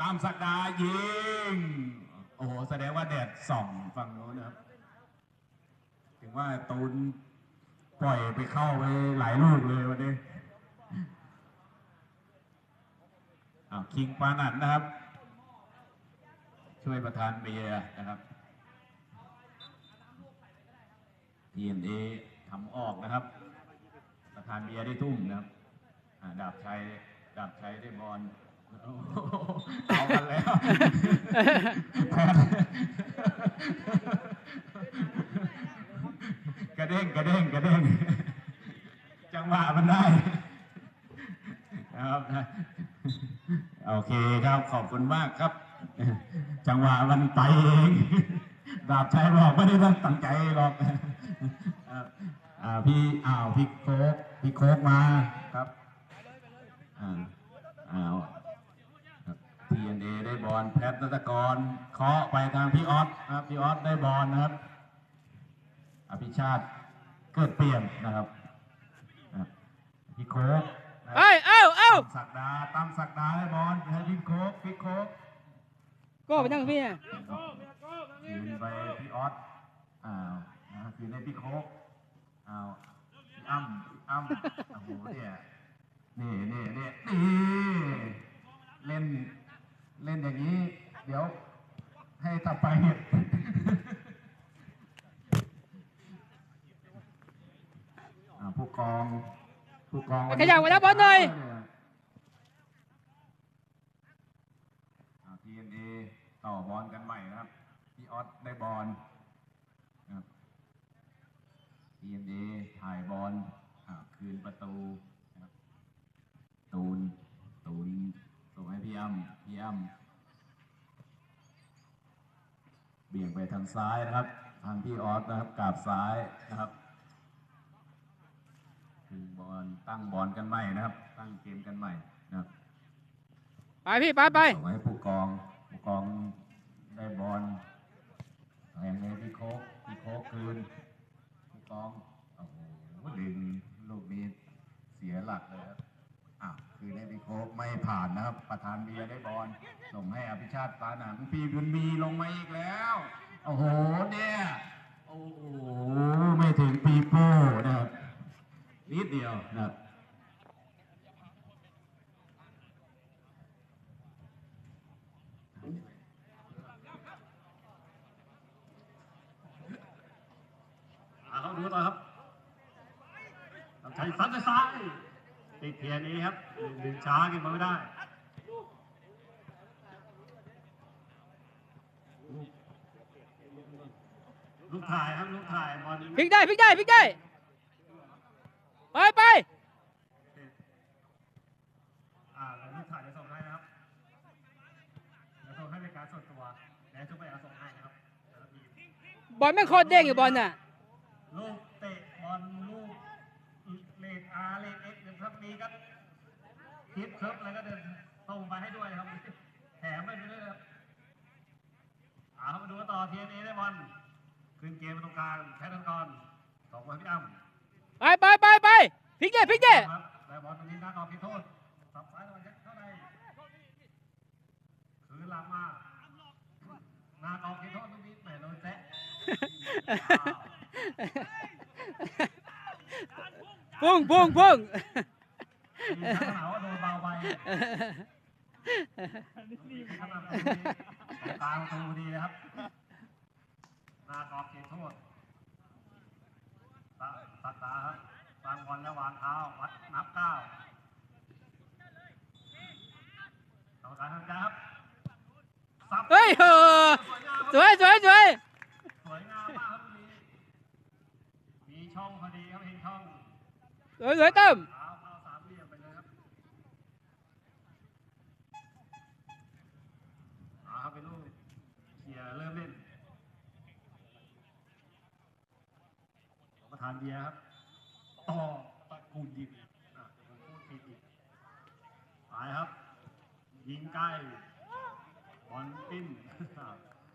ตามสักดายิง โอ้โห แสดงว่าแดดส่องฝั่งโน้นนะครับ ถึงว่าตูนปล่อยไปเข้าไปหลายลูกเลยวันนี้อ้าวคิงปานัดนะครับ ช่วยประธานเบียร์นะครับ TNA ทำออกนะครับ ประธานเบียร์ได้ทุ่มนะครับดาบชัยดาบชัยได้บอล เอากันแล้วกระเด้งกระเด้งกระเด้งจังหวะมันได้นะครับโอเคครับขอบคุณมากครับ จังหวะมันไปเองดาบชัยบอกไม่ได้ตั้งใจหรอกพี่อ้าวพี่โคกพี่โคกมาครับอ้าว บอลแพทนัตกรเคาะไปทางพี่ออสนะครับพี่ออสได้บอลนะครับ อภิชาติเกิดเปลี่ยนนะครับอะพี่โคกนะครับเอ้ยเอ้าเอ้าตั้มศักดาตั้มศักดาได้บอลให้พี่โคกพี่โคกก็ไปนั่งพี่อะคืนไปพี่ออสอ้าวนะคืนให้พี่โคกอ้าวพี่อ้ำพี่อ้ำโอ้โหเนี่ยนี่นี่นี่นี่เล่น เล่นอย่างนี้ เดี๋ยวให้ต่อไปเนี่ยอ่าผู้กอง ผู้กองวันขนี้ยับไปแล้วบอลหน่อยอ่า TNA ต่อบอลกันใหม่นะครับพี่ออสได้บอลนะครับ TNA ถ่ายบอลอ่าคืนประตูนะครับตูน ตูน ส่งให้พี่อ้ำพี่อ้ำเบี่ยงไปทางซ้ายนะครับ ทางพี่ออสนะครับกราบซ้ายนะครับคืนบอลตั้งบอลกันใหม่นะครับ ตั้งเกมกันใหม่นะครับไปพี่ไปไปส่งให้ผู้กองผู้กองได้บอลแทงให้พี่โคกพี่โคกคืนผู้กองโอ้โหดึงลูกนี้เสียหลักเลยครับ อ้าวคืนให้พี่โคกไม่ผ่านนะครับ ประธานเบียร์ได้บอลส่งให้อภิชาติปาหนังพีบุญมีลงมาอีกแล้ว โอ้โหเนี่ยโอ้โหไม่ถึงปีโป้นะครับนิดเดียวนะครับมาเข้าดูต่อครับลำชัยซัดด้วยซ้าย ติดเทียนี้ครับดึงช้าขึ้นมาไม่ได้ลูกถ่ายครับลูกถ่ายบอลนี้พลิกได้พลิกได้พลิกได้ไปไปอ่าแล้วลูกถ่ายจะส่งให้นะครับจะส่งให้เป็นการส่วนตัวแล้วทุกไปเอาส่งให้นะครับแต่ละทีมบอลแม่งโคตรเด้งอยู่บอลน่ะลูกเตะบอลลูกเลนอาร์เลนเอ็กซ์นะครับมีก็ ทิปเคิร์ฟแล้วก็เดินส่งไปให้ด้วยครับแถมไปด้วยครับเอาครับมาดูกันต่อทีเอได้บอลขึ้นเกมมาตรงกลางแพทย์นันกรส่งมาให้พี่อ้ำไปไปไปไปพลิกได้พลิกได้ครับได้บอลตรงนี้หน้ากรอบเขตโทษสับซ้ายตะวันเข้าในคืนหลังมาหน้ากรอบเขตโทษตรงนี้แหมโดนแซะพุ่งพุ่งพุ่ง มีทั้งหนาวว่าโดนเบาไปขนาดตรงนี้กลางประตูดีนะครับหน้ากรอบเขตโทษตะตัดตาครับวางบอลแล้ววางเท้าวัดนับเก้าต่อการทำครับสับเฮ้ยโหสวยสวยสวยสวยงามมากครับตรงนี้มีช่องพอดีครับเห็นช่องสวยสวยตั้มเท้าเข้าสามเหลี่ยมไปเลยครับเอาครับเป็นลูก เชียร์เริ่มเล่นประธานเบียร์ครับ ต่อตะกูลยิงอะผมพูดผิดอีกไปครับ ยิงใกล้บอลปิ้น